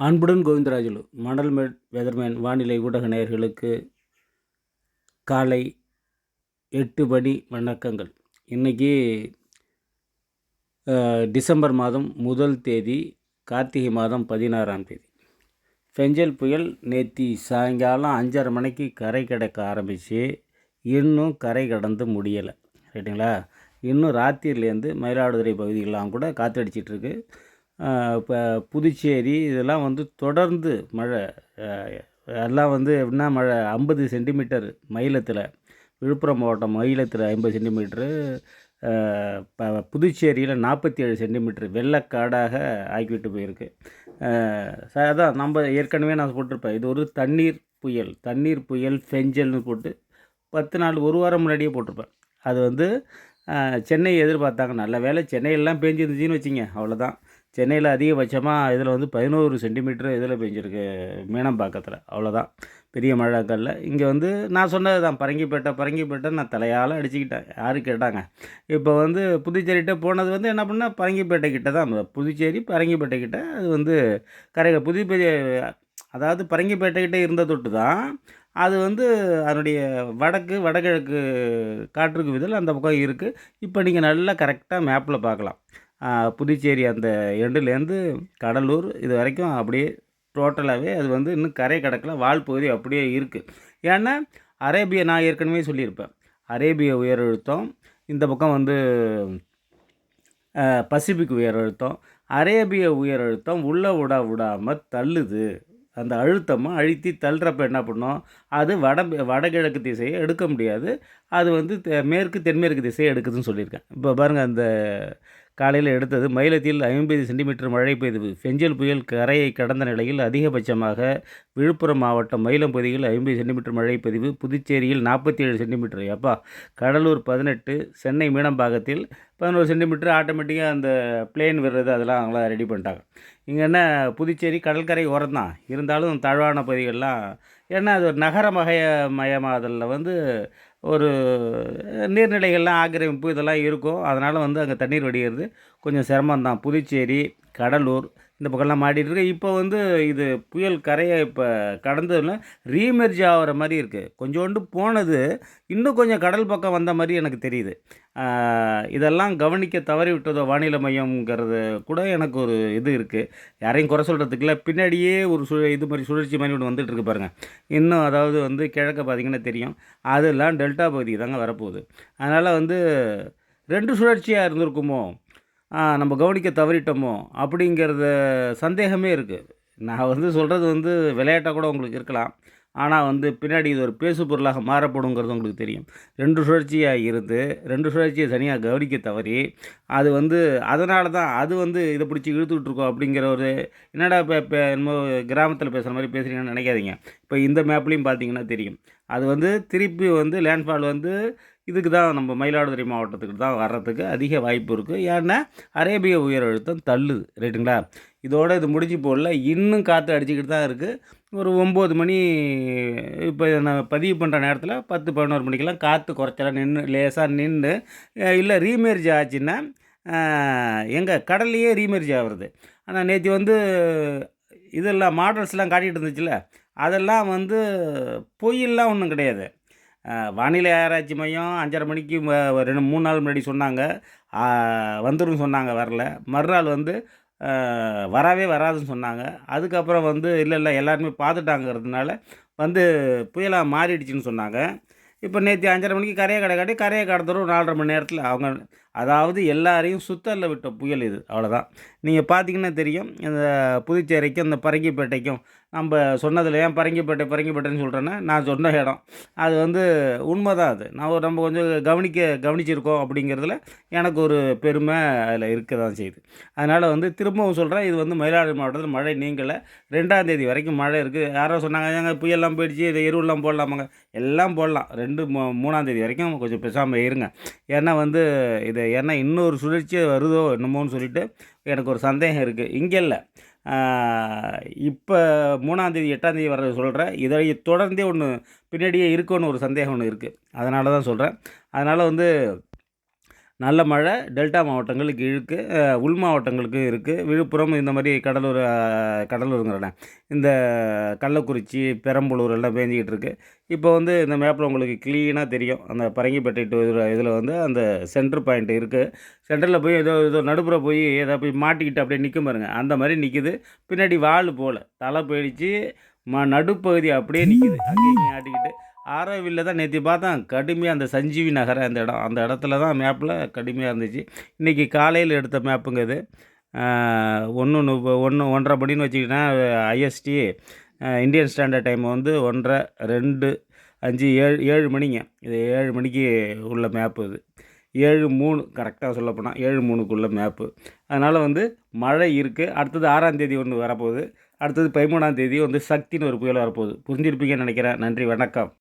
அன்புடன் கோவிந்தராஜுலு மணல்மேட் வெதர்மேன் வானிலை ஊடக நேயர்களுக்கு காலை எட்டு மணி வணக்கங்கள். இன்றைக்கி டிசம்பர் மாதம் முதல் தேதி கார்த்திகை மாதம் பதினாறாம் தேதி. பெஞ்சல் புயல் நேற்று சாயங்காலம் அஞ்சரை மணிக்கு கரை கடக்க ஆரம்பித்து இன்னும் கரை கடந்து முடியலை. ரைட்டுங்களா? இன்னும் ராத்திரிலேருந்து மயிலாடுதுறை பகுதிகளெலாம் கூட காற்றடிச்சிட்ருக்கு இப்போ புதுச்சேரி இதெல்லாம் வந்து தொடர்ந்து மழை எல்லாம் வந்து எப்படின்னா மழை ஐம்பது சென்டிமீட்டர் மயிலத்தில் விழுப்புரம் மாவட்டம் மயிலத்தில் ஐம்பது சென்டிமீட்ரு இப்போ புதுச்சேரியில் நாற்பத்தி ஏழு சென்டிமீட்ரு வெள்ளக்காடாக ஆக்கிவிட்டு போயிருக்கு. ச அதான் நம்ம ஏற்கனவே நான் போட்டிருப்பேன். இது ஒரு தண்ணீர் புயல் தண்ணீர் புயல் ஃபெஞ்சல்னு போட்டு பத்து நாள் ஒரு வாரம் முன்னாடியே போட்டிருப்பேன். அது வந்து சென்னை எதிர்பார்த்தாங்க. நல்ல வேலை சென்னையெல்லாம் பேஞ்சிருந்துச்சின்னு வச்சிங்க அவ்வளோதான் சென்னையில் அதிகபட்சமாக இதில் வந்து பதினோரு சென்டிமீட்டர் இதில் பெஞ்சிருக்கு மீனம்பாக்கத்தில் அவ்வளோதான் பெரிய மழைக்கல்ல. இங்கே வந்து நான் சொன்னது தான் பரங்கிப்பேட்டை பரங்கிப்பேட்டை நான் தலையால் அடிச்சுக்கிட்டேன். யார் கேட்டாங்க? இப்போ வந்து புதுச்சேரிகிட்ட போனது வந்து என்ன பண்ணால் பரங்கிப்பேட்டை கிட்ட தான். புதுச்சேரி பரங்கிப்பேட்டை கிட்ட. அது வந்து கரை புது பெரிய அதாவது பரங்கிப்பேட்டை கிட்டே இருந்த தொட்டு தான் அது வந்து அதனுடைய வடக்கு வடகிழக்கு காற்றுக்கு விதல் அந்த பக்கம் இருக்குது இப்போ நீங்கள் நல்லா கரெக்டாக மேப்பில் பார்க்கலாம். புதுச்சேரி அந்த எண்டுலேருந்து கடலூர் இது வரைக்கும் அப்படியே டோட்டலாகவே அது வந்து இன்னும் கரை கடக்கில் வால் பகுதி அப்படியே இருக்குது ஏன்னா அரேபிய நான் ஏற்கனவே சொல்லியிருப்பேன். அரேபிய உயரழுத்தம் இந்த பக்கம் வந்து பசிபிக் உயரழுத்தம் அரேபிய உயரழுத்தம் உள்ளே விட விடாமல் தள்ளுது. அந்த அழுத்தமாக அழுத்தி தள்ளுறப்ப என்ன பண்ணோம்? அது வட வடகிழக்கு திசையை எடுக்க முடியாது. அது வந்து மேற்கு தென்மேற்கு திசையை எடுக்குதுன்னு சொல்லியிருக்கேன். இப்போ பாருங்கள் அந்த காலையில் எடுத்தது மயிலத்தில் ஐம்பது சென்டிமீட்டர் மழை பெய்தது. ஃபெஞ்சல் புயல் கரையை கடந்த நிலையில் அதிகபட்சமாக விழுப்புரம் மாவட்டம் மயிலம் பகுதியில் ஐம்பது சென்டிமீட்டர் மழை பதிவு புதுச்சேரியில் நாற்பத்தி ஏழு சென்டிமீட்டர். அப்பா கடலூர் பதினெட்டு சென்னை மீனம்பாக்கத்தில் பதினோரு சென்டிமீட்டர். ஆட்டோமேட்டிக்காக அந்த பிளேன் விடுறது அதெல்லாம் அவங்களாம் ரெடி பண்ணிட்டாங்க. இங்கே என்ன புதுச்சேரி கடற்கரை ஓரம் தான். இருந்தாலும் தாழ்வான பகுதிகள்லாம் ஏன்னா அது ஒரு நகர மகய மயமாதலில் வந்து ஒரு நீர்நிலைகள்லாம் ஆக்கிரமிப்பு இதெல்லாம் இருக்கும். அதனால் வந்து அங்கே தண்ணீர் வடிகிறது. கொஞ்சம் சிரமம் தான் புதுச்சேரி கடலூர் இந்த பக்கம்லாம் மாட்டிகிட்டு இருக்கு. இப்போ வந்து இது புயல் கரையை இப்போ கடந்ததில் ரீமெர்ஜ் ஆகிற மாதிரி இருக்குது கொஞ்சோண்டு போனது இன்னும் கொஞ்சம் கடல் பக்கம் வந்த மாதிரி எனக்கு தெரியுது. இதெல்லாம் கவனிக்க தவறி விட்டதோ வானிலை மையம்ங்கிறது கூட எனக்கு ஒரு இது இருக்குது யாரையும் குறை சொல்கிறதுக்கு இல்லை. பின்னாடியே ஒரு சு இது மாதிரி சுழற்சி மாதிரி ஒன்று வந்துட்டு இருக்கு பாருங்கள் இன்னும் அதாவது வந்து கிழக்க பார்த்திங்கன்னா தெரியும். அதெல்லாம் டெல்டா பகுதி தாங்க வரப்போகுது. அதனால் வந்து ரெண்டு சுழற்சியாக இருந்திருக்குமோ? நம்ம கவனிக்க தவறிட்டோமோ அப்படிங்கிறத சந்தேகமே இருக்குது நான் வந்து சொல்கிறது வந்து விளையாட்டாக கூட உங்களுக்கு இருக்கலாம். ஆனால் வந்து பின்னாடி இது ஒரு பேசு பொருளாக மாறப்படுங்கிறது உங்களுக்கு தெரியும். ரெண்டு சுழற்சியாக இருந்து ரெண்டு சுழற்சியை தனியாக கவனிக்க தவறி அது வந்து அதனால தான் அது வந்து இதை பிடிச்சி இழுத்துக்கிட்டு இருக்கோம் அப்படிங்கிற ஒரு என்னடா இப்போ இப்போ என்னமோ கிராமத்தில் பேசுகிற மாதிரி பேசுகிறீங்கன்னு நினைக்காதீங்க. இப்போ இந்த மேப்லேயும் பார்த்தீங்கன்னா தெரியும். அது வந்து திருப்பி வந்து லேண்ட்ஃபால் வந்து இதுக்கு தான் நம்ம மயிலாடுதுறை மாவட்டத்துக்கு தான் வர்றதுக்கு அதிக வாய்ப்பு இருக்குது ஏன்னா அரேபிய உயர் அழுத்தம் தள்ளுது ரைட்டுங்களா? இதோடு இது முடிஞ்சு போடல இன்னும் காற்று அடிச்சுக்கிட்டு தான் இருக்குது ஒரு ஒம்பது மணி இப்போ நான் பதிவு பண்ணுற நேரத்தில் பத்து பதினோரு மணிக்கெல்லாம் காற்று குறைச்சலாம் நின்று லேசாக நின்று இல்லை ரீமேரேஜ் ஆச்சுன்னா எங்கே கடல்லையே ரீமேரேஜ் ஆகுறது. ஆனால் நேற்று வந்து இதெல்லாம் மாடல்ஸ்லாம் காட்டிகிட்டு இருந்துச்சுல்ல அதெல்லாம் வந்து பொய்யெல்லாம் ஒன்றும் கிடையாது. வானிலை ஆராய்ச்சி மையம் அஞ்சரை மணிக்கு ரெண்டு மூணு நாள் முன்னாடி சொன்னாங்க. வந்துடும் சொன்னாங்க வரல. மறுநாள் வந்து வரவே வராதுன்னு சொன்னாங்க. அதுக்கப்புறம் வந்து இல்லை இல்லை எல்லாருமே பார்த்துட்டாங்கிறதுனால வந்து புயலாக மாறிடுச்சின்னு சொன்னாங்க. இப்போ நேற்று அஞ்சரை மணிக்கு கரையை கடை காட்டி கரையை கடத்துறோம் நாலரை மணி நேரத்தில் அவங்க அதாவது எல்லாரையும் சுத்தரில் விட்ட புயல் இது. அவ்வளோதான் நீங்கள் பார்த்தீங்கன்னா தெரியும் இந்த புதுச்சேரிக்கும் இந்த பரங்கிப்பேட்டைக்கும் நம்ம சொன்னதில் ஏன் பரங்கிப்பேட்டை பரங்கிப்பேட்டைன்னு சொல்கிறேன்னா நான் சொன்ன இடம். அது வந்து உண்மை தான் அது. நான் ஒரு நம்ம கொஞ்சம் கவனிக்க கவனிச்சிருக்கோம் அப்படிங்கிறதுல எனக்கு ஒரு பெருமை அதில் இருக்க தான் செய்யுது. அதனால் வந்து திரும்பவும் சொல்கிறேன் இது வந்து மயிலாடுதுறை மாவட்டத்தில் மழை நீங்கலை. ரெண்டாம் தேதி வரைக்கும் மழை இருக்குது யாரோ சொன்னாங்க ஏங்க புயல்லாம் போயிடுச்சு இதை எருவெல்லாம் போடலாமாங்க? எல்லாம் போடலாம். ரெண்டு மூ மூணாம் தேதி வரைக்கும் கொஞ்சம் பெசாமல் இருங்க. ஏன்னா வந்து இது ஏன்னா இன்னொரு சுழற்சி வருதோ என்னமோன்னு சொல்லிட்டு எனக்கு ஒரு சந்தேகம் இருக்குது இங்கே இல்லை. இப்போ மூணாந்தேதி எட்டாந்தேதி வர சொல்கிறேன் இதை தொடர்ந்தே ஒன்று பின்னாடியே இருக்குன்னு ஒரு சந்தேகம் ஒன்று இருக்குது அதனால தான் சொல்கிறேன் அதனால் வந்து நல்ல மழை டெல்டா மாவட்டங்களுக்கு இழுக்கு உள் மாவட்டங்களுக்கு இருக்குது விழுப்புரம் இந்த மாதிரி கடலூர் கடலூருங்கிறன. இந்த கள்ளக்குறிச்சி பெரம்பலூர் எல்லாம் பேஞ்சிக்கிட்டு இருக்குது இப்போ வந்து இந்த மேப்பில் உங்களுக்கு க்ளீனாக தெரியும். அந்த பரங்கிப்பேட்டை டு இதில் வந்து அந்த சென்டர் பாயிண்ட் இருக்குது சென்டரில் போய் ஏதோ ஏதோ நடுப்புற போய் ஏதோ போய் மாட்டிக்கிட்டு அப்படியே நிற்கும் பாருங்க. அந்த மாதிரி நிற்கிது பின்னாடி வால் போல். தலை போயிடுச்சு. ம நடுப்பகுதி அப்படியே நிற்கிது அங்கேயும் ஆட்டிக்கிட்டு ஆரோவில்ல தான் நேற்று பார்த்தேன். கடுமையாக அந்த சஞ்சீவி நகர் அந்த இடம் அந்த இடத்துல தான் மேப்பில் கடுமையாக இருந்துச்சு. இன்றைக்கி காலையில் எடுத்த மேப்புங்க இது. ஒன்று ஒன்று ஒன்றரை மணின்னு வச்சுக்கிட்டேன் ஐஎஸ்டி இந்தியன் ஸ்டாண்டர்ட் டைம் வந்து ஒன்றரை ரெண்டு அஞ்சு ஏழு ஏழு மணிங்க. இது ஏழு மணிக்கு உள்ள மேப்பு இது. ஏழு மூணு கரெக்டாக சொல்லப்போனால் ஏழு மூணுக்குள்ள மேப்பு அதனால் வந்து மழை இருக்குது அடுத்தது ஆறாம் தேதி ஒன்று வரப்போகுது. அடுத்தது பதிமூணாம் தேதி வந்து சக்தின்னு ஒரு புயல் வரப்போகுது. புரிஞ்சிருப்பீங்கன்னு நினைக்கிறேன். நன்றி வணக்கம்.